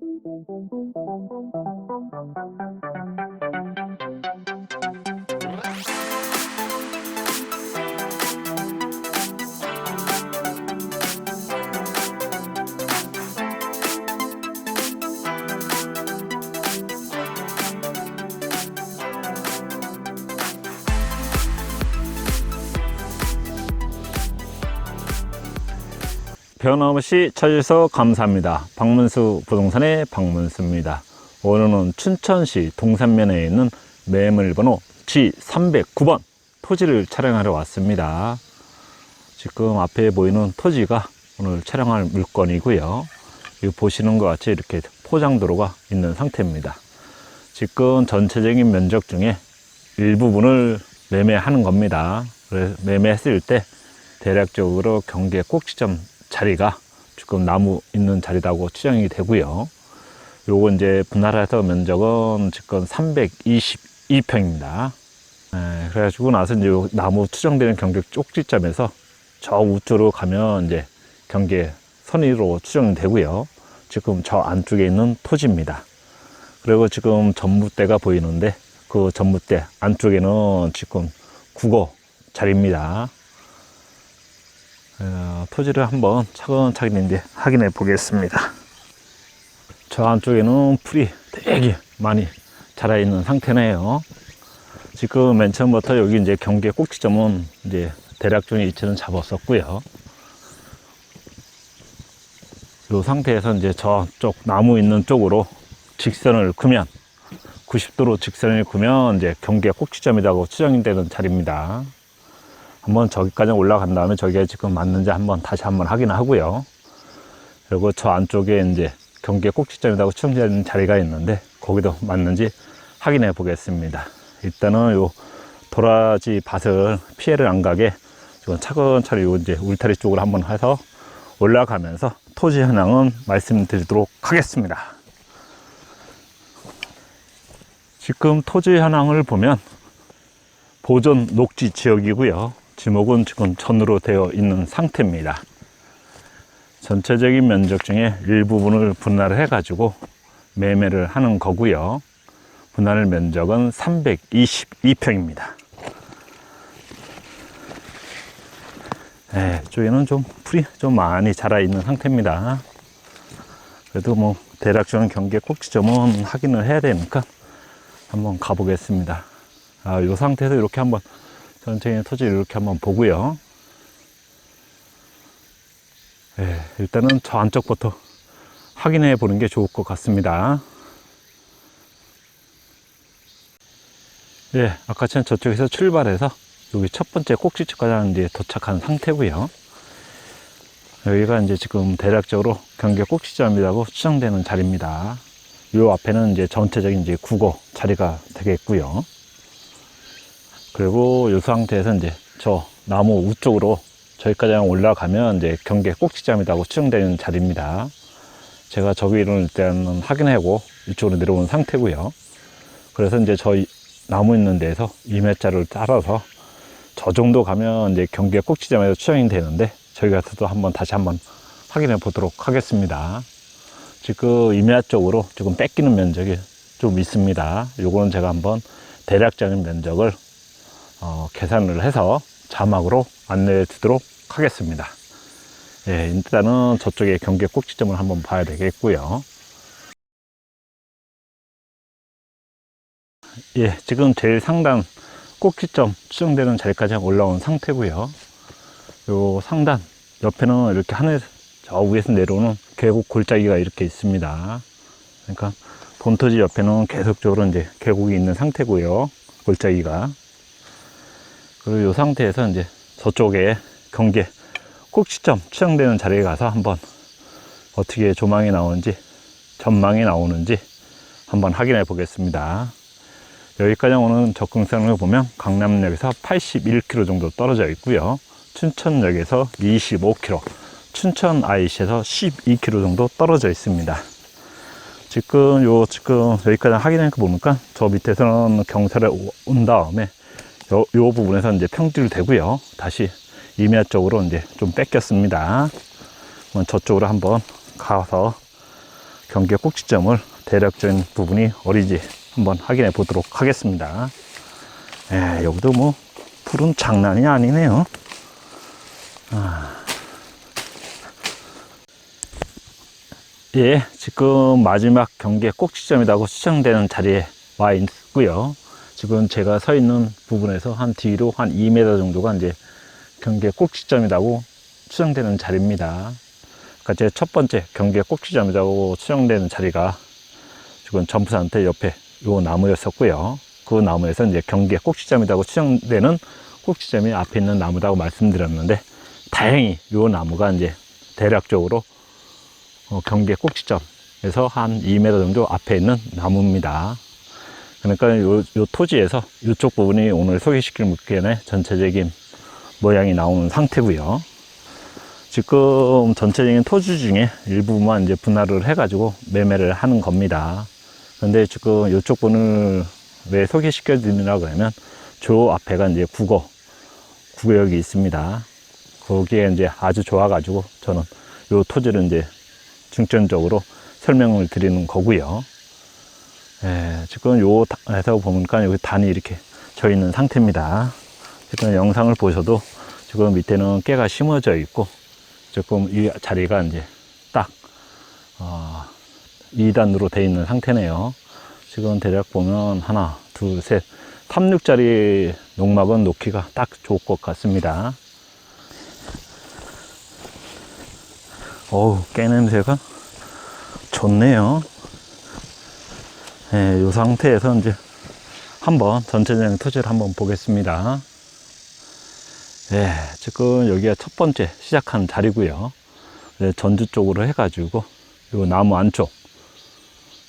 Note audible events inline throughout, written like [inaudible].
Thank you. 변함없이 찾아주셔서 감사합니다. 박문수 부동산의 박문수입니다. 오늘은 춘천시 동산면에 있는 매물번호 G309번 토지를 촬영하러 왔습니다. 지금 앞에 보이는 토지가 오늘 촬영할 물건이고요. 이 보시는 것 같이 이렇게 포장도로가 있는 상태입니다. 지금 전체적인 면적 중에 일부분을 매매하는 겁니다. 매매했을 때 대략적으로 경계 꼭지점 자리가 지금 나무 있는 자리라고 추정이 되고요. 요거 이제 분할해서 면적은 지금 322평입니다. 그래가지고 나서 이제 요 나무 추정되는 경계 쪽지점에서 저 우측으로 가면 이제 경계 선의로 추정이 되고요. 지금 저 안쪽에 있는 토지입니다. 그리고 지금 전봇대가 보이는데 그 전봇대 안쪽에는 지금 국어 자리입니다. 어, 토지를 한번 차근차근 확인해 보겠습니다. 저 안쪽에는 풀이 되게 많이 자라 있는 상태네요. 지금 맨 처음부터 여기 이제 경계 꼭지점은 이제 대략적인 위치는 잡았었고요. 이 상태에서 이제 저쪽 나무 있는 쪽으로 직선을 그면 90도로 직선을 그면 이제 경계 꼭지점이라고 추정이 되는 자리입니다. 한번 저기까지 올라간 다음에 저게 지금 맞는지 한번 다시 한번 확인하고요. 그리고 저 안쪽에 이제 경계 꼭지점이라고 추정되는 자리가 있는데 거기도 맞는지 확인해 보겠습니다. 일단은 요 도라지 밭을 피해를 안 가게 지금 차근차근 요 이제 울타리 쪽으로 한번 해서 올라가면서 토지 현황은 말씀드리도록 하겠습니다. 지금 토지 현황을 보면 보존 녹지 지역이고요. 지목은 지금 전으로 되어 있는 상태입니다. 전체적인 면적 중에 일부분을 분할을 해가지고 매매를 하는 거고요. 분할 면적은 322평입니다. 네, 쪽에는 좀 풀이 좀 많이 자라 있는 상태입니다. 그래도 뭐 대략적인 경계 꼭지점은 확인을 해야 되니까 한번 가보겠습니다. 아, 이 상태에서 이렇게 한번 전체적인 토지를 이렇게 한번 보고요. 예, 일단은 저 안쪽부터 확인해 보는 게 좋을 것 같습니다. 예, 아까처럼 저쪽에서 출발해서 여기 첫 번째 꼭지점까지 이제 도착한 상태고요. 여기가 이제 지금 대략적으로 경계 꼭지점이라고 추정되는 자리입니다. 이 앞에는 이제 전체적인 이제 국어 자리가 되겠고요. 그리고 이 상태에서 이제 저 나무 우쪽으로 저기까지 올라가면 이제 경계 꼭지점이라고 추정되는 자리입니다. 제가 저기를 일단은 확인하고 이쪽으로 내려온 상태고요. 그래서 이제 저 나무 있는 데에서 2m자를 따라서 저 정도 가면 이제 경계 꼭지점에서 추정이 되는데 저희 가서도 한번 다시 한번 확인해 보도록 하겠습니다. 지금 임야 쪽으로 조금 뺏기는 면적이 좀 있습니다. 요거는 제가 한번 대략적인 면적을 어, 계산을 해서 자막으로 안내해 드리도록 하겠습니다. 예, 일단은 저쪽에 경계 꼭지점을 한번 봐야 되겠고요. 예, 지금 제일 상단 꼭지점 추정되는 자리까지 올라온 상태고요. 요 상단 옆에는 이렇게 하늘 저 위에서 내려오는 계곡 골짜기가 이렇게 있습니다. 그러니까 본토지 옆에는 계속적으로 이제 계곡이 있는 상태고요. 골짜기가. 그리고 이 상태에서 이제 저쪽에 경계 꼭지점 추정되는 자리에 가서 한번 어떻게 조망이 나오는지 전망이 나오는지 한번 확인해 보겠습니다. 여기까지 오는 접근성을 보면 강남역에서 81km 정도 떨어져 있고요. 춘천역에서 25km, 춘천 IC에서 12km 정도 떨어져 있습니다. 지금 요 지금 여기까지 확인해 보니까 저 밑에서는 경사를 온 다음에 요, 요 부분에서 이제 평지를 대고요. 다시 임야 쪽으로 이제 좀 뺏겼습니다. 저쪽으로 한번 가서 경계 꼭지점을 대략적인 부분이 어린지 한번 확인해 보도록 하겠습니다. 예, 여기도 뭐 풀은 장난이 아니네요. 예, 지금 마지막 경계 꼭지점이라고 추정되는 자리에 와 있고요. 지금 제가 서 있는 부분에서 한 뒤로 한 2m 정도가 이제 경계 꼭지점이라고 추정되는 자리입니다. 그러니까 제 첫 번째 경계 꼭지점이라고 추정되는 자리가 지금 점프 상태 옆에 요 나무였었고요. 그 나무에서 이제 경계 꼭지점이라고 추정되는 꼭지점이 앞에 있는 나무라고 말씀드렸는데 다행히 요 나무가 이제 대략적으로 어, 경계 꼭지점에서 한 2m 정도 앞에 있는 나무입니다. 그러니까 요, 요 토지에서 이쪽 부분이 오늘 소개시킬 물건의 전체적인 모양이 나오는 상태고요. 지금 전체적인 토지 중에 일부만 이제 분할을 해가지고 매매를 하는 겁니다. 근데 지금 이쪽 분을 왜 소개시켜 드리냐 그러면 저 앞에가 이제 국어, 국어역이 있습니다. 거기에 이제 아주 좋아가지고 저는 요 토지를 이제 중점적으로 설명을 드리는 거고요. 예, 지금 요에서 보니까 여기 단이 이렇게 져 있는 상태입니다. 지금 영상을 보셔도 지금 밑에는 깨가 심어져 있고 조금 이 자리가 이제 딱 어, 2단으로 돼 있는 상태네요. 지금 대략 보면 하나, 둘, 셋, 36짜리 농막은 놓기가 딱 좋을 것 같습니다. 어우, 깨 냄새가 좋네요. 예, 이 상태에서 이제 한번 전체적인 토지를 한번 보겠습니다. 예, 지금 여기가 첫 번째 시작한 자리고요. 예, 전주 쪽으로 해가지고 요 나무 안쪽,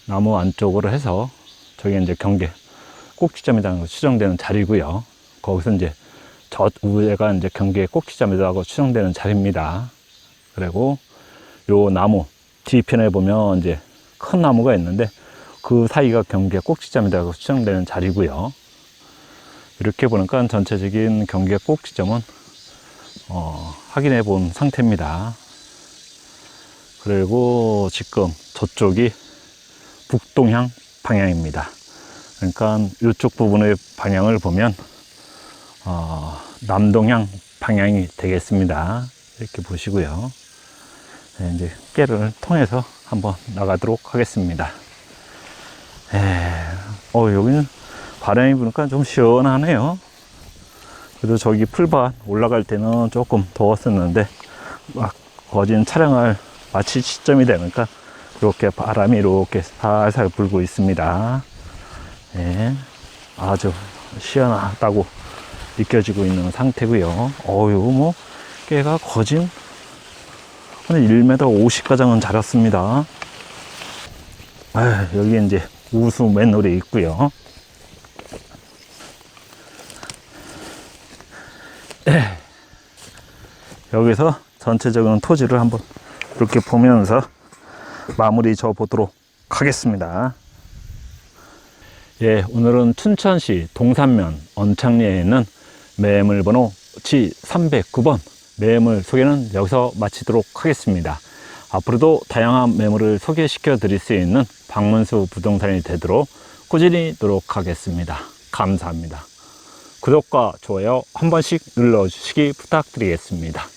나무 안쪽으로 해서 저기 이제 경계 꼭지점이라는 거 추정되는 자리고요. 거기서 이제 저 위에가 이제 경계 꼭지점이라고 추정되는 자리입니다. 그리고 요 나무 뒤편에 보면 이제 큰 나무가 있는데 그 사이가 경계 꼭지점이라고 추정되는 자리고요. 이렇게 보니까 전체적인 경계 꼭지점은 어, 확인해 본 상태입니다. 그리고 지금 저쪽이 북동향 방향입니다. 그러니까 이쪽 부분의 방향을 보면 어, 남동향 방향이 되겠습니다. 이렇게 보시고요. 네, 이제 깨를 통해서 한번 나가도록 하겠습니다. 에, 어, 여기는 바람이 부니까 좀 시원하네요. 그래도 저기 풀밭 올라갈 때는 조금 더웠었는데, 막 거진 촬영을 마칠 시점이 되니까 이렇게 바람이 이렇게 살살 불고 있습니다. 예, 아주 시원하다고 느껴지고 있는 상태고요. 어유 뭐 깨가 거진 한 1m 50가량은 자랐습니다. 아, 여기 이제 우수 맨홀이 있고요. 예. [clears throat] 여기서 전체적인 토지를 한번 이렇게 보면서 마무리 져 보도록 하겠습니다. 예, 오늘은 춘천시 동산면 언창리에 있는 매물 번호 G309번 매물 소개는 여기서 마치도록 하겠습니다. 앞으로도 다양한 매물을 소개시켜 드릴 수 있는 박문수 부동산이 되도록 꾸준히 노력하겠습니다. 감사합니다. 구독과 좋아요 한 번씩 눌러주시기 부탁드리겠습니다.